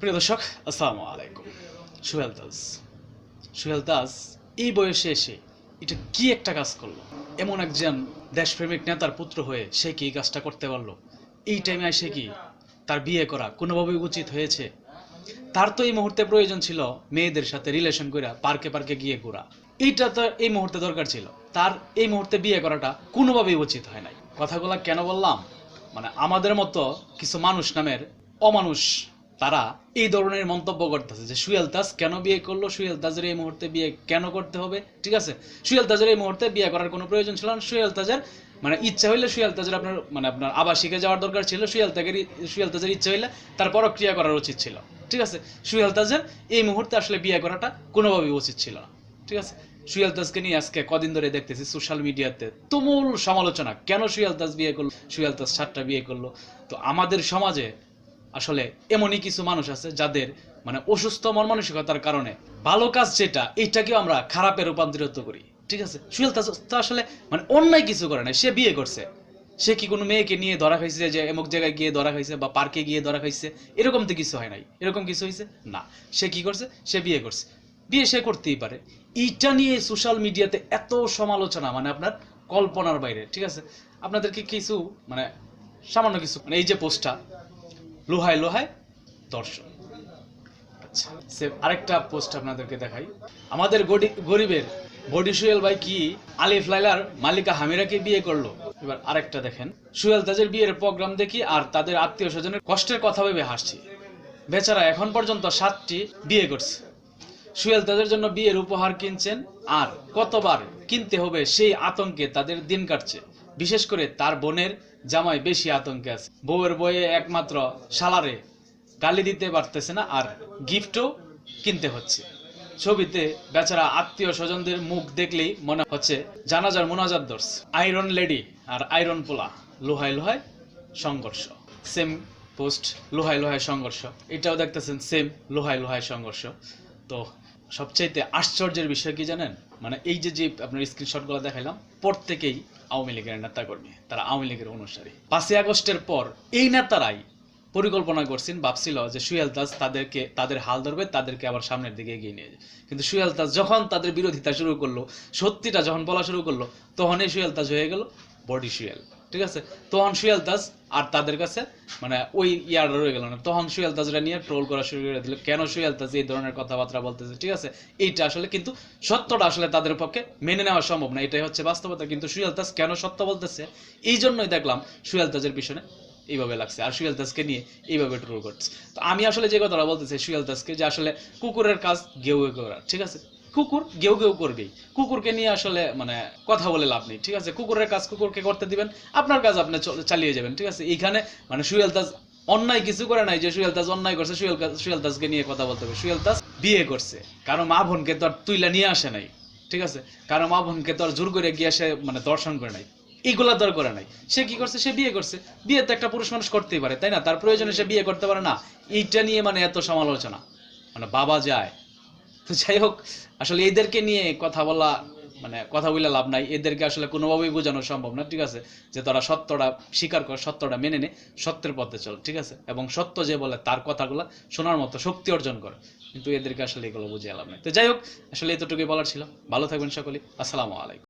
প্রিয় দর্শক, আসসালামু আলাইকুম। সোহেল দাস। সোহেল দাস, এই বয়সে এসে এটা কি একটা কাজ করল? এমন একজন দেশপ্রেমিক নেতার পুত্র হয়ে সে কি কাজটা করতে পারল? এই টাইমে এসে কি তার বিয়ে করা কোনোভাবেই উচিত হয়েছে? তার তো এই মুহূর্তে প্রয়োজন ছিল মেয়েদের সাথে রিলেশন করে পার্কে পার্কে গিয়ে ঘোরা। এইটা তো এই মুহূর্তে দরকার ছিল। তার এই মুহূর্তে বিয়ে করাটা কোনোভাবেই উচিত হয় নাই। কথাগুলো কেন বললাম? মানে আমাদের মতো কিছু মানুষ নামের অমানুষ তারা এই ধরনের মন্তব্য করতেছে যে সুয়েল দাস কেন বিয়ে করল? সুয়েল দাসের এই মুহূর্তে বিয়ে কেন করতে হবে? ঠিক আছে? সুয়েল দাসের এই মুহূর্তে বিয়ে করার কোনো প্রয়োজন ছিল না। সুয়েল দাসের মানে ইচ্ছা হইলে সুয়েল তাজের আপনার মানে আপনার আবাসিকে যাওয়ার দরকার ছিল। সুয়েল তাজের সুয়েল তাজের ইচ্ছা হইলে তার পরক্রিয়া করার উচিত ছিল। ঠিক আছে? সুয়েল তাজের এই মুহূর্তে আসলে বিয়ে করাটা কোনোভাবেই উচিত ছিল না। ঠিক আছে? সুয়েল দাসকে নিয়ে আজকে কদিন ধরে দেখতেছি সোশ্যাল মিডিয়াতে তুমুল সমালোচনা। কেন সুয়েল দাস বিয়ে করল? সুয়েল দাস সাতটা বিয়ে করল। তো আমাদের সমাজে আসলে এমনই কিছু মানুষ আছে যাদের মানে অসুস্থ মন মানসিকতার কারণে ভালো কাজ যেটা, এইটাকেও আমরা খারাপে রূপান্তরিত করি। ঠিক আছে? দাস তো আসলে মানে অন্যায় কিছু করে না সে বিয়ে করছে। সে কি কোনো মেয়েকে নিয়ে ধরা খাইছে যে এমক জায়গায় গিয়ে ধরা খাইছে বা পার্কে গিয়ে ধরা খাইছে? এরকম তো কিছু হয় নাই। এরকম কিছু হয়েছে না। সে কি করছে? সে বিয়ে করছে। বিয়ে সে করতেই পারে। এইটা নিয়ে সোশ্যাল মিডিয়াতে এত সমালোচনা মানে আপনার কল্পনার বাইরে, ঠিক আছে? আপনাদেরকে কিছু মানে সামান্য কিছু মানে এই যে পোস্টটা লোহায় লোহায় দর্শন। আচ্ছা আরেকটা পোস্ট আপনাদেরকে দেখাই। আমাদের গরিবের বডি সুয়েল ভাই কি আলিফ লাইলার মালিকা হামিরাকে বিয়ে করল? এবার আরেকটা দেখেন। সুয়েল তাজের বিয়ের প্রোগ্রাম দেখি আর তাদের আত্মীয় স্বজনের কষ্টের কথা ভেবে হাসছি। বেচারা এখন পর্যন্ত সাতটি বিয়ে করছে। সুয়েল তাদের জন্য বিয়ের উপহার কিনছেন আর কতবার কিনতে হবে সেই আতঙ্কে তাদের দিন কাটছে। বিশেষ করে তার বোনের জামাই বেশি আতঙ্কে আছে। বউয়ের বয়ে একমাত্র সালারে গালি দিতে পারতেছে না আর গিফটও কিনতে হচ্ছে। ছবিতে বেচারা আত্মীয় স্বজনদের মুখ দেখলেই মনে হচ্ছে জানাজার মোনাজার দর্শ আয়রন লেডি আর আয়রন পোলা, লোহায় লোহায় সংঘর্ষ। সেম পোস্ট, লোহায় লোহায় সংঘর্ষ। এটাও দেখতেছেন সেম, লোহায় লোহায় সংঘর্ষ। তো সবচাইতে আশ্চর্যের বিষয় কি জানেন? মানে এই যে যে আপনার স্ক্রিনশটগুলো দেখাইলাম, প্রত্যেকেই আওয়ামী লীগের নেতাকর্মী, তারা আওয়ামী লীগের অনুসারী। পাঁচই আগস্টের পর এই নেতারাই পরিকল্পনা করছেন, ভাবছিল যে সুয়েল দাস তাদেরকে, তাদের হাল ধরবে, তাদেরকে আবার সামনের দিকে এগিয়ে নিয়ে যাবে। কিন্তু সুয়েল দাস যখন তাদের বিরোধিতা শুরু করল, সত্যিটা যখন বলা শুরু করল, তখনই সুয়েল দাস হয়ে গেল বডি সুয়েল। ঠিক আছে? তখন সুয়েল দাস আর তাদের কাছে মানে ওই ইয়ার রয়ে গেল না। তখন সুয়েল দাসরা নিয়ে ট্রোল করা শুরু করে দিল। কেন সুয়েল দাস এই ধরনের কথাবার্তা বলতেছে? ঠিক আছে? এইটা আসলে কিন্তু সত্যটা আসলে তাদের পক্ষে মেনে নেওয়া সম্ভব না। এটাই হচ্ছে বাস্তবতা। কিন্তু সুয়েল দাস কেন সত্য বলতেছে? এই জন্যই দেখলাম সুয়েল দাসের পিছনে এইভাবে লাগছে আর সুয়েল দাসকে নিয়ে এইভাবে ট্রোল করছে। তো আমি আসলে যে কথাটা বলতেছি সুয়েল দাসকে যে আসলে কুকুরের কাজ গেউ করা, ঠিক আছে? কুকুর, গেউ গেউ করবেই। কুকুরকে নিয়ে আসলে মানে কথা বলে লাভ নেই, ঠিক আছে? কুকুরের কাজ কুকুরকে করতে দিবেন, আপনার কাজ আপনি চালিয়ে যাবেন, ঠিক আছে? এইখানে মানে সুয়েল দাস অন্যায় কিছু করে নাই যে সুয়েল দাস অন্যায় করছে, সুয়েল সুয়েল দাসকে নিয়ে কথা বলতে হবে। সুয়েল দাস বিয়ে করছে, কারও মা বোনকে তো আর তুইলা নিয়ে আসে নাই, ঠিক আছে? কারও মা বোনকে তো আর জোর করে গিয়ে সে মানে দর্শন করে নাই, এইগুলা দর করে নাই। সে কি করছে? সে বিয়ে করছে। বিয়ে তো একটা পুরুষ মানুষ করতেই পারে, তাই না? তার প্রয়োজনে সে বিয়ে করতে পারে না। এইটা নিয়ে মানে এত সমালোচনা। মানে বাবা যায় তো যাই হোক, আসলে এদেরকে নিয়ে কথা বলা মানে কথা বলে লাভ নাই। এদেরকে আসলে কোনোভাবেই বোঝানো সম্ভব না, ঠিক আছে? যে তারা সত্যটা স্বীকার করে, সত্যটা মেনে নে সত্যের পথে চল, ঠিক আছে? এবং সত্য যে বলে, তার কথাগুলো শোনার মতো শক্তি অর্জন করে। কিন্তু এদেরকে আসলে এগুলো বুঝিয়ে লাভ নাই। তো যাই হোক, আসলে এতটুকুই বলার ছিল। ভালো থাকবেন সকলে আসসালামু আলাইকুম।